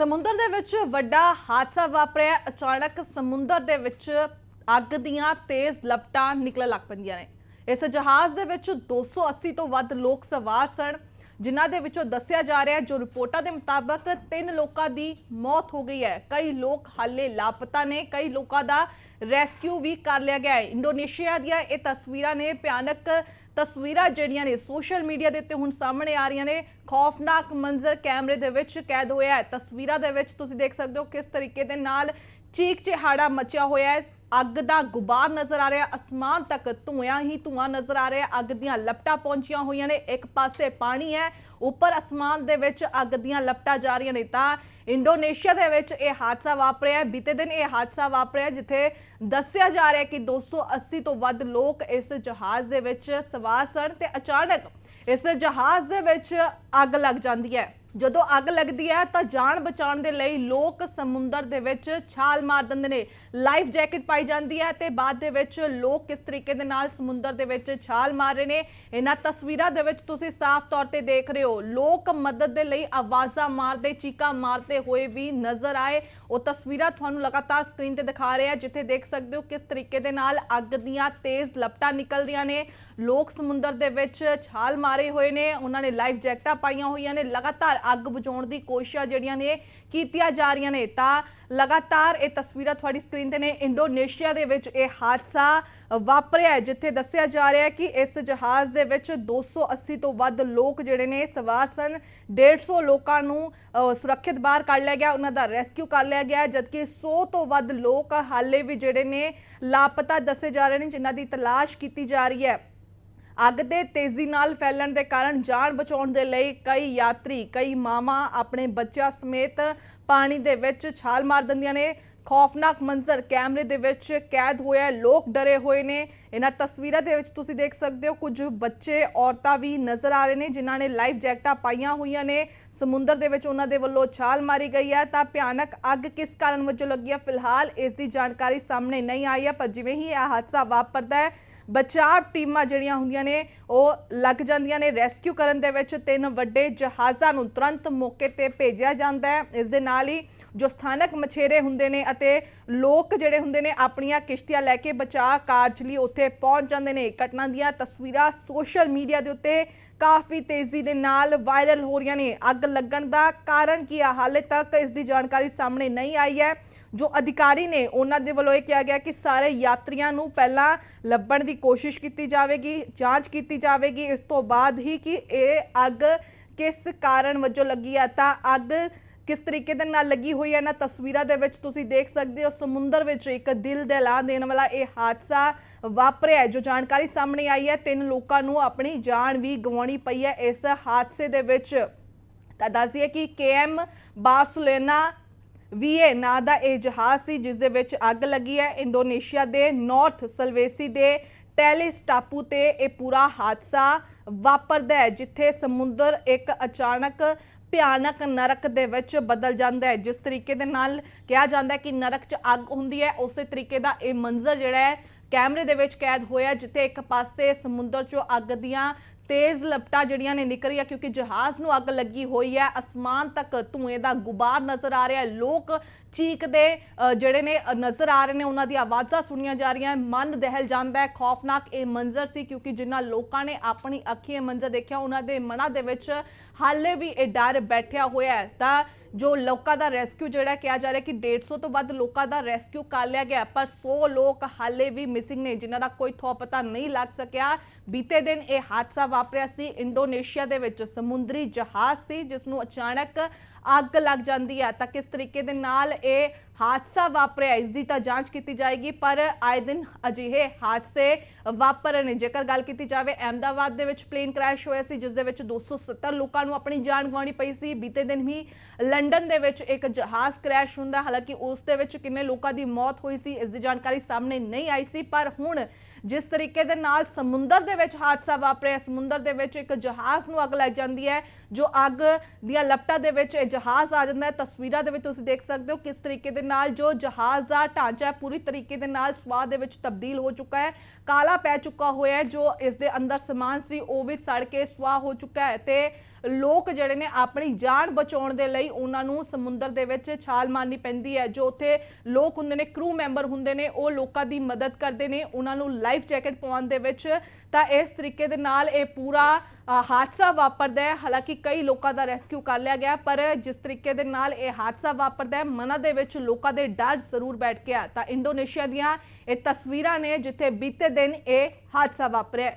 ਸਮੁੰਦਰ ਦੇ ਵਿੱਚ ਵੱਡਾ ਹਾਦਸਾ ਵਾਪਰਿਆ। ਅਚਾਨਕ ਸਮੁੰਦਰ ਦੇ ਵਿੱਚ ਅੱਗ ਦੀਆਂ ਤੇਜ਼ ਲਪਟਾਂ ਨਿਕਲਣ ਲੱਗ ਪੈਂਦੀਆਂ ਨੇ। ਇਸ ਜਹਾਜ਼ ਦੇ ਵਿੱਚ 280 ਤੋਂ ਵੱਧ ਲੋਕ ਸਵਾਰ ਸਨ, ਜਿਨ੍ਹਾਂ ਦੇ ਵਿੱਚੋਂ ਦੱਸਿਆ ਜਾ ਰਿਹਾ ਜੋ ਰਿਪੋਰਟਾਂ ਦੇ ਮੁਤਾਬਕ ਤਿੰਨ ਲੋਕਾਂ ਦੀ ਮੌਤ ਹੋ ਗਈ ਹੈ। ਕਈ ਲੋਕ ਹਾਲੇ ਲਾਪਤਾ ਨੇ, ਕਈ ਲੋਕਾਂ ਦਾ ਰੈਸਕਿਊ ਵੀ ਕਰ ਲਿਆ ਗਿਆ ਹੈ। ਇੰਡੋਨੇਸ਼ੀਆ ਦੀਆਂ ਇਹ ਤਸਵੀਰਾਂ ਨੇ ਭਿਆਨਕ ਤਸਵੀਰਾਂ ਜਿਹੜੀਆਂ ਨੇ ਸੋਸ਼ਲ ਮੀਡੀਆ ਦੇ ਉੱਤੇ ਹੁਣ ਸਾਹਮਣੇ ਆ ਰਹੀਆਂ ਨੇ। ਖੌਫਨਾਕ ਮੰਜ਼ਰ ਕੈਮਰੇ ਦੇ ਵਿੱਚ ਕੈਦ ਹੋਇਆ ਹੈ। ਤਸਵੀਰਾਂ ਦੇ ਵਿੱਚ ਤੁਸੀਂ ਦੇਖ ਸਕਦੇ ਹੋ ਕਿਸ ਤਰੀਕੇ ਦੇ ਨਾਲ ਚੀਕ ਚਿਹਾੜਾ ਮਚਿਆ ਹੋਇਆ ਹੈ। ਅੱਗ ਦਾ ਗੁਬਾਰ ਨਜ਼ਰ ਆ ਰਿਹਾ, ਅਸਮਾਨ ਤੱਕ ਧੂਆਂ ਹੀ ਧੂਆਂ ਨਜ਼ਰ ਆ ਰਿਹਾ, ਅੱਗ ਦੀਆਂ ਲਪਟਾਂ ਪਹੁੰਚੀਆਂ ਹੋਈਆਂ ਨੇ, ਇੱਕ ਪਾਸੇ ਪਾਣੀ ਹੈ, ਉੱਪਰ ਅਸਮਾਨ ਦੇ ਵਿੱਚ ਅੱਗ ਦੀਆਂ ਲਪਟਾਂ ਜਾ ਰਹੀਆਂ ਨੇ। ਤਾਂ ਇੰਡੋਨੇਸ਼ੀਆ ਦੇ ਵਿੱਚ ਇਹ ਹਾਦਸਾ ਵਾਪਰਿਆ ਬੀਤੇ ਦਿਨ ਇਹ ਹਾਦਸਾ ਵਾਪਰਿਆ ਜਿੱਥੇ ਦੱਸਿਆ ਜਾ ਰਿਹਾ ਹੈ ਕਿ 280 ਤੋਂ ਵੱਧ ਲੋਕ ਇਸ ਜਹਾਜ਼ ਦੇ ਵਿੱਚ ਸਵਾਰ ਸਨ ਤੇ ਅਚਾਨਕ ਇਸ ਜਹਾਜ਼ ਦੇ ਵਿੱਚ ਅੱਗ ਲੱਗ ਜਾਂਦੀ ਹੈ। ਜਦੋਂ ਅੱਗ ਲੱਗਦੀ ਹੈ ਤਾਂ ਜਾਨ ਬਚਾਉਣ ਦੇ ਲਈ ਲੋਕ ਸਮੁੰਦਰ ਦੇ ਵਿੱਚ ਛਾਲ ਮਾਰ ਦਿੰਦੇ ਨੇ। ਲਾਈਫ ਜੈਕਟ ਪਾਈ ਜਾਂਦੀ ਹੈ ਤੇ ਬਾਅਦ ਦੇ ਵਿੱਚ ਲੋਕ ਕਿਸ ਤਰੀਕੇ ਦੇ ਨਾਲ ਸਮੁੰਦਰ ਦੇ ਵਿੱਚ ਛਾਲ ਮਾਰ ਰਹੇ ਨੇ, ਇਹਨਾਂ ਤਸਵੀਰਾਂ ਦੇ ਵਿੱਚ ਤੁਸੀਂ ਸਾਫ਼ ਤੌਰ ਤੇ ਦੇਖ ਰਹੇ ਹੋ। ਲੋਕ ਮਦਦ ਦੇ ਲਈ ਆਵਾਜ਼ਾਂ ਮਾਰਦੇ, ਚੀਕਾਂ ਮਾਰਦੇ ਹੋਏ ਵੀ ਨਜ਼ਰ ਆਏ। ਉਹ ਤਸਵੀਰਾਂ ਤੁਹਾਨੂੰ ਲਗਾਤਾਰ ਸਕਰੀਨ ਤੇ ਦਿਖਾ ਰਹੇ ਆ, ਜਿੱਥੇ ਦੇਖ ਸਕਦੇ ਹੋ ਕਿਸ ਤਰੀਕੇ ਦੇ ਨਾਲ ਅੱਗ ਦੀਆਂ ਤੇਜ਼ ਲਪਟਾਂ ਨਿਕਲ ਰਹੀਆਂ ਨੇ। ਲੋਕ ਸਮੁੰਦਰ ਦੇ ਵਿੱਚ ਛਾਲ ਮਾਰੇ ਹੋਏ ਨੇ, ਉਹਨਾਂ ਨੇ ਲਾਈਫ ਜੈਕਟਾਂ ਪਾਈਆਂ ਹੋਈਆਂ ਨੇ। ਲਗਾਤਾਰ ਅੱਗ ਬੁਝਾਉਣ ਦੀ ਕੋਸ਼ਿਸ਼ਾਂ ਜਿਹੜੀਆਂ ਨੇ ਕੀਤੀਆਂ ਜਾ ਰਹੀਆਂ ਨੇ ਤਾਂ ਲਗਾਤਾਰ ਇਹ ਤਸਵੀਰਾਂ ਤੁਹਾਡੀ ਸਕਰੀਨ ਤੇ ਨੇ। ਇੰਡੋਨੇਸ਼ੀਆ ਦੇ ਵਿੱਚ ਇਹ ਹਾਦਸਾ ਵਾਪਰਿਆ ਹੈ ਜਿੱਥੇ ਦੱਸਿਆ ਜਾ ਰਿਹਾ ਹੈ ਕਿ ਇਸ ਜਹਾਜ਼ ਦੇ ਵਿੱਚ 280 ਤੋਂ ਵੱਧ ਲੋਕ ਜਿਹੜੇ ਨੇ ਸਵਾਰ ਸਨ। 150 ਲੋਕਾਂ ਨੂੰ ਅ, ਸੁਰੱਖਿਅਤ ਬਾਹਰ ਕੱਢ ਲਿਆ ਗਿਆ ਉਹਨਾਂ ਦਾ ਰੈਸਕਿਊ ਕਰ ਲਿਆ ਗਿਆ ਜਦਕਿ 100 ਤੋਂ ਵੱਧ ਲੋਕ ਹਾਲੇ ਵੀ ਜਿਹੜੇ ਨੇ ਲਾਪਤਾ ਦੱਸੇ ਜਾ ਰਹੇ ਨੇ ਜਿਨ੍ਹਾਂ ਦੀ ਤਲਾਸ਼ ਕੀਤੀ ਜਾ ਰਹੀ ਹੈ। ਅੱਗ ਦੇ ਤੇਜ਼ੀ ਨਾਲ ਫੈਲਣ ਦੇ ਕਾਰਨ ਜਾਨ ਬਚਾਉਣ ਦੇ ਲਈ ਕਈ ਯਾਤਰੀ, ਕਈ ਮਾਵਾਂ ਆਪਣੇ ਬੱਚਿਆਂ ਸਮੇਤ ਪਾਣੀ ਦੇ ਵਿੱਚ ਛਾਲ ਮਾਰ ਦਿੰਦੀਆਂ ਨੇ। ਖੌਫਨਾਕ ਮੰਜ਼ਰ ਕੈਮਰੇ ਦੇ ਵਿੱਚ ਕੈਦ ਹੋਇਆ ਲੋਕ ਡਰੇ ਹੋਏ ਨੇ। ਇਹਨਾਂ ਤਸਵੀਰਾਂ ਦੇ ਵਿੱਚ ਤੁਸੀਂ ਦੇਖ ਸਕਦੇ ਹੋ, ਕੁਝ ਬੱਚੇ, ਔਰਤਾਂ ਵੀ ਨਜ਼ਰ ਆ ਰਹੇ ਨੇ, ਜਿਨ੍ਹਾਂ ਨੇ ਲਾਈਫ ਜੈਕਟਾਂ ਪਾਈਆਂ ਹੋਈਆਂ ਨੇ। ਸਮੁੰਦਰ ਦੇ ਵਿੱਚ ਉਹਨਾਂ ਦੇ ਵੱਲੋਂ ਛਾਲ ਮਾਰੀ ਗਈ ਹੈ। ਤਾਂ ਭਿਆਨਕ ਅੱਗ ਕਿਸ ਕਾਰਨ ਵਜੋਂ ਲੱਗੀ ਹੈ? ਫਿਲਹਾਲ ਇਸ ਦੀ ਜਾਣਕਾਰੀ ਸਾਹਮਣੇ ਨਹੀਂ ਆਈ ਹੈ, ਪਰ ਜਿਵੇਂ ਹੀ ਇਹ ਹਾਦਸਾ ਵਾਪਰਦਾ ਹੈ ਬਚਾਅ ਟੀਮਾਂ ਜਿਹੜੀਆਂ ਹੁੰਦੀਆਂ ਨੇ, ਉਹ ਲੱਗ ਜਾਂਦੀਆਂ ਨੇ। ਰੈਸਕਿਊ ਕਰਨ ਦੇ ਵਿੱਚ ਤਿੰਨ ਵੱਡੇ ਜਹਾਜ਼ਾਂ ਨੂੰ ਤੁਰੰਤ ਮੌਕੇ ਤੇ ਭੇਜਿਆ ਜਾਂਦਾ ਹੈ। ਇਸ ਦੇ ਨਾਲ ਹੀ ਜੋ ਸਥਾਨਕ ਮਛੇਰੇ ਹੁੰਦੇ ਨੇ ਅਤੇ ਲੋਕ ਜਿਹੜੇ ਹੁੰਦੇ ਨੇ, ਆਪਣੀਆਂ ਕਿਸ਼ਤੀਆਂ ਲੈ ਕੇ ਬਚਾਅ ਕਾਰਜ ਲਈ ਉੱਥੇ ਪਹੁੰਚ ਜਾਂਦੇ ਨੇ। ਘਟਨਾ ਦੀਆਂ ਤਸਵੀਰਾਂ ਸੋਸ਼ਲ ਮੀਡੀਆ ਦੇ ਉੱਤੇ ਕਾਫੀ ਤੇਜ਼ੀ ਦੇ ਨਾਲ ਵਾਇਰਲ ਹੋ ਰਹੀਆਂ ਨੇ। ਅੱਗ ਲੱਗਣ ਦਾ ਕਾਰਨ ਕੀ ਆ? ਹਾਲੇ ਤੱਕ ਇਸ ਦੀ ਜਾਣਕਾਰੀ ਸਾਹਮਣੇ ਨਹੀਂ ਆਈ ਹੈ। ਜੋ ਅਧਿਕਾਰੀ ਨੇ, ਉਹਨਾਂ ਦੇ ਵੱਲੋਂ ਇਹ ਕਿਹਾ ਗਿਆ ਕਿ ਸਾਰੇ ਯਾਤਰੀਆਂ ਨੂੰ ਪਹਿਲਾਂ ਲੱਭਣ ਦੀ ਕੋਸ਼ਿਸ਼ ਕੀਤੀ ਜਾਵੇਗੀ, ਜਾਂਚ ਕੀਤੀ ਜਾਵੇਗੀ। ਇਸ ਤੋਂ ਬਾਅਦ ਹੀ ਕਿ ਇਹ ਅੱਗ ਕਿਸ ਕਾਰਨ ਵਜੋਂ ਲੱਗੀ ਆ? ਤਾਂ ਅੱਗ ਕਿਸ ਤਰੀਕੇ ਦੇ ਨਾਲ ਲੱਗੀ ਹੋਈ ਹੈ? ਇਹਨਾਂ ਤਸਵੀਰਾਂ ਦੇ ਵਿੱਚ ਤੁਸੀਂ ਦੇਖ ਸਕਦੇ ਹੋ, ਸਮੁੰਦਰ ਵਿੱਚ ਇੱਕ ਦਿਲ ਦਹਿਲਾ ਦੇਣ ਵਾਲਾ ਇਹ ਹਾਦਸਾ ਵਾਪਰਿਆ ਜੋ ਜਾਣਕਾਰੀ ਸਾਹਮਣੇ ਆਈ ਹੈ। ਤਿੰਨ ਲੋਕਾਂ ਨੂੰ ਆਪਣੀ ਜਾਨ ਵੀ ਗਵਾਉਣੀ ਪਈ ਹੈ। ਇਸ ਹਾਦਸੇ ਦੇ ਵਿੱਚ ਤਾਂ ਦੱਸ ਦਈਏ ਕਿ ਕੇਐਮ ਬਾਰਸਲੋਨਾ ਵੀਏ ਨਾਂ ਦਾ ਇਹ ਜਹਾਜ਼ ਸੀ, ਜਿਸ ਦੇ ਵਿੱਚ ਅੱਗ ਲੱਗੀ ਹੈ। ਇੰਡੋਨੇਸ਼ੀਆ ਦੇ ਨਾਰਥ ਸਲਵੇਸੀ ਦੇ ਟੈਲਿਸ ਟਾਪੂ ਤੇ ਇਹ ਪੂਰਾ ਹਾਦਸਾ ਵਾਪਰਦਾ ਹੈ, ਜਿੱਥੇ ਸਮੁੰਦਰ ਇੱਕ ਅਚਾਨਕ ਭਿਆਨਕ ਨਰਕ ਦੇ ਵਿੱਚ ਬਦਲ ਜਾਂਦਾ ਹੈ। ਜਿਸ ਤਰੀਕੇ ਦੇ ਨਾਲ ਕਿਹਾ ਜਾਂਦਾ ਹੈ ਕਿ ਨਰਕ 'ਚ ਅੱਗ ਹੁੰਦੀ ਹੈ, ਉਸੇ ਤਰੀਕੇ ਦਾ ਇਹ ਮੰਜ਼ਰ ਜਿਹੜਾ ਹੈ, ਕੈਮਰੇ ਦੇ ਵਿੱਚ ਕੈਦ ਹੋਇਆ ਜਿੱਥੇ ਇੱਕ ਪਾਸੇ ਸਮੁੰਦਰ 'ਚੋਂ ਅੱਗ ਦੀਆਂ ਤੇਜ਼ ਲਪਟਾਂ ਜਿਹੜੀਆਂ ਨੇ ਨਿਕਲ ਰਹੀਆਂ, ਕਿਉਂਕਿ ਜਹਾਜ਼ ਨੂੰ ਅੱਗ ਲੱਗੀ ਹੋਈ ਹੈ, ਅਸਮਾਨ ਤੱਕ ਧੂਏ ਦਾ ਗੁਬਾਰ ਨਜ਼ਰ ਆ ਰਿਹਾ ਹੈ। ਲੋਕ ਚੀਕਦੇ ਜਿਹੜੇ ਨੇ ਨਜ਼ਰ ਆ ਰਹੇ ਨੇ, ਉਹਨਾਂ ਦੀ ਆਵਾਜ਼ਾਂ ਸੁਣੀਆਂ ਜਾ ਰਹੀਆਂ ਮਨ ਦਹਿਲ ਜਾਂਦਾ ਹੈ। ਖੌਫਨਾਕ ਇਹ ਮੰਜ਼ਰ ਸੀ, ਕਿਉਂਕਿ ਜਿਨ੍ਹਾਂ ਲੋਕਾਂ ਨੇ ਆਪਣੀ ਅੱਖੀਂ ਇਹ ਮੰਜ਼ਰ ਦੇਖਿਆ, ਉਹਨਾਂ ਦੇ ਮਨਾਂ ਦੇ ਵਿੱਚ ਹਾਲੇ ਵੀ ਇਹ ਡਰ ਬੈਠਿਆ ਹੋਇਆ ਹੈ। ਤਾਂ ਜੋ ਲੋਕਾਂ ਦਾ ਰੈਸਕਿਊ ਜਿਹੜਾ ਕਿਹਾ ਜਾ ਰਿਹਾ ਕਿ 150 ਤੋਂ ਵੱਧ ਲੋਕਾਂ ਦਾ ਰੈਸਕਿਊ ਕਰ ਲਿਆ ਗਿਆ, ਪਰ 100 ਲੋਕ ਹਾਲੇ ਵੀ ਮਿਸਿੰਗ ਨੇ, ਜਿਨ੍ਹਾਂ ਦਾ ਕੋਈ ਥੋ ਪਤਾ ਨਹੀਂ ਲੱਗ ਸਕਿਆ। ਬੀਤੇ ਦਿਨ ਇਹ ਹਾਦਸਾ ਵਾਪਰਿਆ ਸੀ ਇੰਡੋਨੇਸ਼ੀਆ ਦੇ ਵਿੱਚ। ਸਮੁੰਦਰੀ ਜਹਾਜ਼ ਸੀ ਜਿਸ ਨੂੰ ਅਚਾਨਕ ਅੱਗ ਲੱਗ ਜਾਂਦੀ ਹੈ। ਤਾਂ ਕਿਸ ਤਰੀਕੇ ਦੇ ਨਾਲ ਇਹ ਹਾਦਸਾ ਵਾਪਰਿਆ। ਇਸ ਦੀ ਤਾਂ ਜਾਂਚ ਕੀਤੀ ਜਾਏਗੀ, ਪਰ ਆਏ ਦਿਨ ਅਜਿਹੇ ਹਾਦਸੇ ਵਾਪਰ ਨੇ। ਜੇਕਰ ਗੱਲ ਕੀਤੀ ਜਾਵੇ, ਅਹਿਮਦਾਬਾਦ ਦੇ ਵਿੱਚ ਪਲੇਨ ਕ੍ਰੈਸ਼ ਹੋਇਆ ਸੀ, ਜਿਸ ਦੇ ਵਿੱਚ 270 ਲੋਕਾਂ ਨੂੰ ਆਪਣੀ ਜਾਨ ਗਵਾਉਣੀ ਪਈ ਸੀ। ਬੀਤੇ ਦਿਨ ਹੀ ਲੰਡਨ ਦੇ ਵਿੱਚ ਇੱਕ ਜਹਾਜ਼ ਕ੍ਰੈਸ਼ ਹੁੰਦਾ। ਹਾਲਾਂਕਿ ਉਸ ਦੇ ਵਿੱਚ ਕਿੰਨੇ ਲੋਕਾਂ ਦੀ ਮੌਤ ਹੋਈ ਸੀ, ਇਸ ਦੀ ਜਾਣਕਾਰੀ ਸਾਹਮਣੇ ਨਹੀਂ ਆਈ ਸੀ, ਪਰ ਹੁਣ ਜਿਸ ਤਰੀਕੇ ਦੇ ਨਾਲ ਸਮੁੰਦਰ ਦੇ ਵਿੱਚ ਹਾਦਸਾ ਵਾਪਰਿਆ, ਸਮੁੰਦਰ ਦੇ ਵਿੱਚ ਇੱਕ ਜਹਾਜ਼ ਨੂੰ ਅੱਗ ਲੱਗ ਜਾਂਦੀ ਹੈ, ਜੋ ਅੱਗ ਦੀਆਂ ਲਪਟਾਂ ਦੇ ਵਿੱਚ ਇਹ ਜਹਾਜ਼ ਆ ਜਾਂਦਾ ਹੈ। ਤਸਵੀਰਾਂ ਦੇ ਵਿੱਚ ਤੁਸੀਂ ਦੇਖ ਸਕਦੇ ਹੋ ਕਿਸ ਤਰੀਕੇ ਦੇ ਨਾਲ ਜੋ ਜਹਾਜ਼ ਦਾ ਢਾਂਚਾ ਪੂਰੀ ਤਰੀਕੇ ਦੇ ਨਾਲ ਸਵਾਹ ਦੇ ਵਿੱਚ ਤਬਦੀਲ ਹੋ ਚੁੱਕਾ ਹੈ, ਕਾਲਾ ਪੈ ਚੁੱਕਾ ਹੋਇਆ ਜੋ ਇਸ ਦੇ ਅੰਦਰ ਸਮਾਨ ਸੀ, ਉਹ ਵੀ ਸੜ ਕੇ ਸਵਾਹ ਹੋ ਚੁੱਕਾ ਹੈ ਤੇ ਲੋਕ ਜਿਹੜੇ ਨੇ ਆਪਣੀ ਜਾਨ ਬਚਾਉਣ ਦੇ ਲਈ ਉਹਨਾਂ ਨੂੰ ਸਮੁੰਦਰ ਦੇ ਵਿੱਚ ਛਾਲ ਮਾਰਨੀ ਪੈਂਦੀ ਹੈ। ਜੋ ਉੱਥੇ ਲੋਕ ਹੁੰਦੇ ਨੇ ਕਰੂ ਮੈਂਬਰ ਹੁੰਦੇ ਨੇ, ਉਹ ਲੋਕਾਂ ਦੀ ਮਦਦ ਕਰਦੇ ਨੇ, ਉਹਨਾਂ ਨੂੰ ਲਾਈਫ ਜੈਕਟ ਪਾਉਣ ਦੇ ਵਿੱਚ। ਤਾਂ ਇਸ ਤਰੀਕੇ ਦੇ ਨਾਲ ਇਹ ਪੂਰਾ ਹਾਦਸਾ ਵਾਪਰਦਾ ਹੈ। ਹਾਲਾਂਕਿ ਕਈ ਲੋਕਾਂ ਦਾ ਰੈਸਕਿਊ ਕਰ ਲਿਆ ਗਿਆ, ਪਰ ਜਿਸ ਤਰੀਕੇ ਦੇ ਨਾਲ ਇਹ ਹਾਦਸਾ ਵਾਪਰਦਾ ਹੈ, ਮਨਾਂ ਦੇ ਵਿੱਚ ਲੋਕਾਂ ਦੇ ਡਰ ਜ਼ਰੂਰ ਬੈਠ ਗਿਆ। ਤਾਂ ਇੰਡੋਨੇਸ਼ੀਆ ਦੀਆਂ ਇਹ ਤਸਵੀਰਾਂ ਨੇ, ਜਿੱਥੇ ਬੀਤੇ ਦਿਨ ਇਹ ਹਾਦਸਾ ਵਾਪਰਿਆ